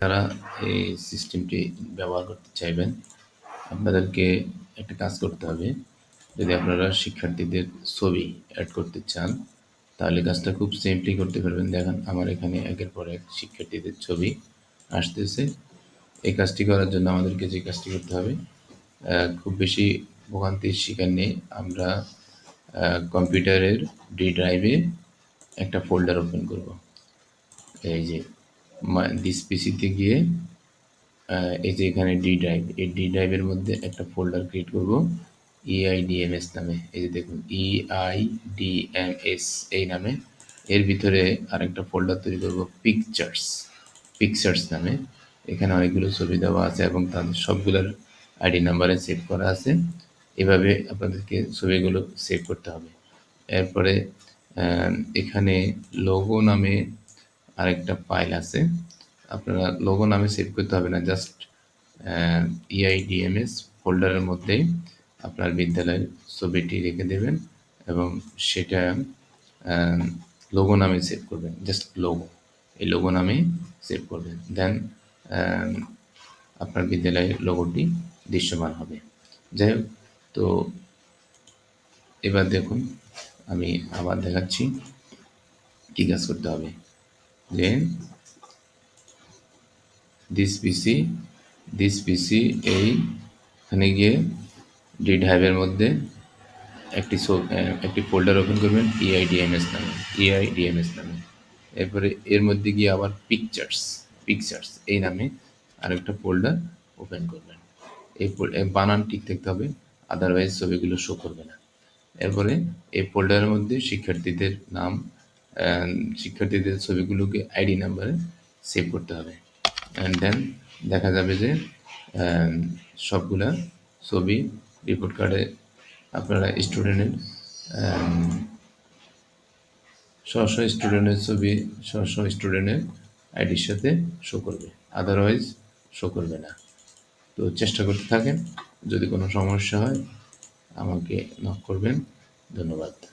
তারা এই সিস্টেমটি ব্যবহার করতে চাইবেন। আপনাদেরকে একটা কাজ করতে হবে। যদি আপনারা শিক্ষার্থীদের ছবি অ্যাড করতে চান, তাহলে কাজটা খুব সিম্পলি করতে পারবেন। দেখেন, আমার এখানে একের পর এক শিক্ষার্থীদের ছবি আসতেছে। এই কাজটি করার জন্য আমাদেরকে যে কাজটি করতে হবে খুব বেশি ভোগান্তির শিকার নেই। আমরা কম্পিউটারের ডি ড্রাইভে একটা ফোল্ডার ওপেন করব। এই যে দিস পিসিতে গিয়ে এই যে এখানে ডি ড্রাইভ এই ডি ড্রাইভের মধ্যে একটা ফোল্ডার ক্রিয়েট করব ইআইডিএমএস নামে। এই যে দেখুন ইআইডিএমএস এই নামে। এর ভিতরে আরেকটা ফোল্ডার তৈরি করব পিকচার্স পিকচার্স নামে। এখানে অনেকগুলো ছবি দেওয়া আছে এবং তাদের সবগুলোর আইডি নাম্বারে সেভ করা আছে। এভাবে আপনাদেরকে ছবিগুলো সেভ করতে হবে। এরপরে এখানে লোগো নামে আরেকটা ফাইল আছে। আপনারা লোগো নামে সেভ করতে হবে না জাস্ট ইআইডিএমএস ফোল্ডারের মধ্যেই আপনার বিদ্যালয়ের ছবিটি রেখে দেবেন এবং সেটা লোগো নামে সেভ করবেন জাস্ট লোগো এই লোগো নামে সেভ করবেন। দেন আপনার বিদ্যালয়ের লোগোটি দৃশ্যমান হবে। যাই হোক, তো এবার দেখুন, আমি আবার দেখাচ্ছি কী কাজ করতে হবে। যে দিস পিসি দিস পিসি এইখানে গিয়ে ডি ড্রাইভের মধ্যে একটি একটি ফোল্ডার ওপেন করবেন ইআইডিএমএস নামে ইআইডিএমএস নামে। এরপরে এর মধ্যে গিয়ে আবার পিকচার্স পিকচার্স এই নামে আরেকটা ফোল্ডার ওপেন করবেন। এই বানান ঠিক থাকতে হবে আদারওয়াইজ ছবিগুলো শো করবে না। এরপরে এই ফোল্ডারের মধ্যে শিক্ষার্থীদের নাম শিক্ষার্থীদের ছবিগুলোকে আইডি নাম্বারে সেভ করতে হবে। অ্যান্ড দেন দেখা যাবে যে সবগুলা ছবি রিপোর্ট কার্ডে আপনারা স্টুডেন্টের স্ব স্টুডেন্টের ছবি স্ব স্টুডেন্টের আইডির সাথে শো করবে। আদারওয়াইজ শো করবে না। তো চেষ্টা করতে থাকেন। যদি কোনো সমস্যা হয়, আমাকে নক করবেন। ধন্যবাদ।